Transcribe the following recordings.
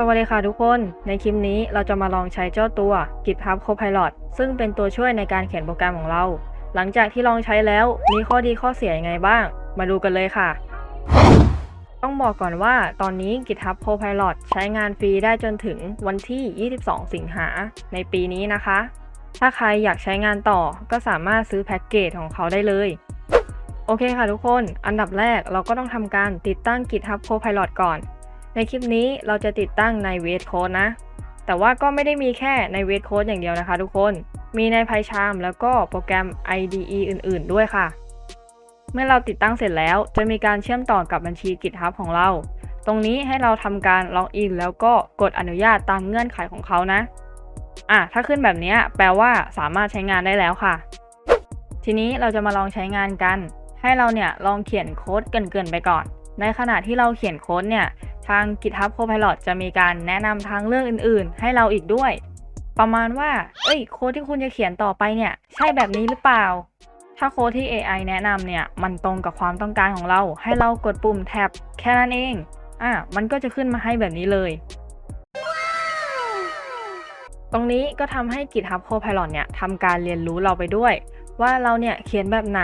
สวัสดีค่ะทุกคน ในคลิปนี้เราจะมาลองใช้เจ้าตัว GitHub Copilot ซึ่งเป็นตัวช่วยในการเขียนโปรแกรมของเรา หลังจากที่ลองใช้แล้วมีข้อดีข้อเสียยังไงบ้าง มาดูกันเลยค่ะ ต้องบอกก่อนว่าตอนนี้ GitHub Copilot ใช้งานฟรีได้จนถึงวันที่ 22 สิงหาในปีนี้นะคะ ถ้าใครอยากใช้งานต่อก็สามารถซื้อแพ็กเกจของเขาได้เลย โอเคค่ะทุกคน อันดับแรกเราก็ต้องทำการติดตั้ง GitHub Copilot ก่อน ในคลิปนี้เราจะติดตั้งใน v s Code นะ แต่ว่าก็ไม่ได้มีแค่ใน v s Code อย่างเดียวนะคะทุกคน มีใน PyCharm แล้วก็โปรแกรม IDE อื่น ๆ ด้วยค่ะ เมื่อเราติดตั้งเสร็จแล้วจะมีการเชื่อมต่อกับบัญชี GitHub ของเรา ตรงนี้ให้เราทำการล็อกอินแล้วก็กดอนุญาตตามเงื่อนไขของเขานะอะถ้าขึ้นแบบนี้แปลว่าสามารถใช้งานได้แล้วค่ะ ทีนี้เราจะมาลองใช้งานกัน ให้เราเนี่ยลองเขียนโค้ดเกินๆไปก่อน ในขณะที่เราเขียนโค้ดเนี่ย ทาง GitHub Copilot จะมีการแนะนำทางเรื่องอื่น ๆ ให้เราอีกด้วย ประมาณว่า เอ้ย โค้ดที่คุณจะเขียนต่อไปเนี่ย ใช่แบบนี้หรือเปล่า ถ้าโค้ดที่ AI แนะนำเนี่ย มันตรงกับความต้องการของเรา ให้เรากดปุ่มแท็บแค่นั้นเอง อะ มันก็จะขึ้นมาให้แบบนี้เลย ตรงนี้ก็ทำให้ GitHub Copilot เนี่ยทำการเรียนรู้เราไปด้วย ว่าเราเนี่ยเขียนแบบไหน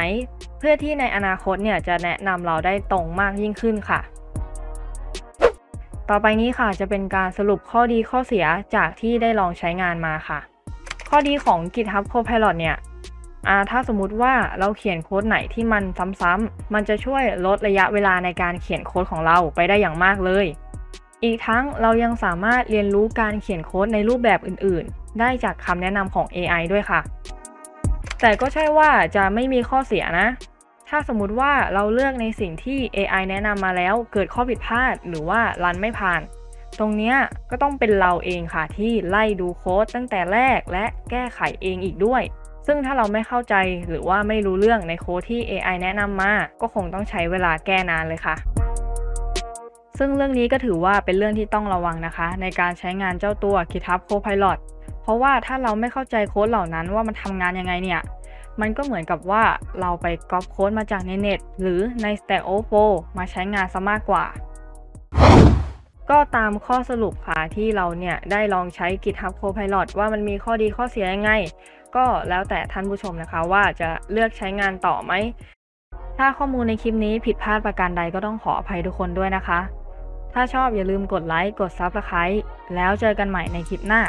เพื่อที่ในอนาคตเนี่ยจะแนะนำเราได้ตรงมากยิ่งขึ้นค่ะ ต่อไปนี้ค่ะจะเป็นการสรุปข้อดีข้อเสียจากที่ได้ลองใช้งานมาค่ะ ข้อดีของ GitHub Copilot เนี่ยถ้าสมมุติว่าเราเขียนโค้ดไหนที่มันซ้ำๆมันจะช่วยลดระยะเวลาในการเขียนโค้ดของเราไปได้อย่างมากเลย อีกทั้งเรายังสามารถเรียนรู้การเขียนโค้ดในรูปแบบอื่น ๆ ได้จากคำแนะนำของ AI ด้วยค่ะ แต่ก็ใช่ว่าจะไม่มีข้อเสียนะ ถ้าสมมุติว่าเราเลือกในสิ่งที่ AI แนะนำมาแล้วเกิดข้อผิดพลาดหรือว่ารันไม่ผ่าน ตรงนี้ก็ต้องเป็นเราเองค่ะที่ไล่ดูโค้ดตั้งแต่แรกและแก้ไขเองอีกด้วย ซึ่งถ้าเราไม่เข้าใจหรือว่าไม่รู้เรื่องในโค้ดที่ AI แนะนำมา ก็คงต้องใช้เวลาแก้นานเลยค่ะ ซึ่งเรื่องนี้ก็ถือว่าเป็นเรื่องที่ต้องระวังนะคะ ในการใช้งานเจ้าตัว GitHub Copilot เพราะว่าถ้าเราไม่เข้าใจโค้ดเหล่านั้นว่ามันทำงานยังไงเนี่ย มันก็เหมือนกับว่าเราไปก๊อปโค้ดมาจากในเน็ต หรือใน Stack Overflow มาใช้งานซะมากกว่า ก็ตามข้อสรุปค่ะที่เราเนี่ยได้ลองใช้ GitHub Copilot ว่ามันมีข้อดีข้อเสียยังไง ก็แล้วแต่ท่านผู้ชมนะคะว่าจะเลือกใช้งานต่อไหม ถ้าข้อมูลในคลิปนี้ผิดพลาดประการใดก็ต้องขออภัยทุกคนด้วยนะคะ ถ้าชอบอย่าลืมกดไลค์กด Subscribe แล้วเจอกันใหม่ในคลิปหน้า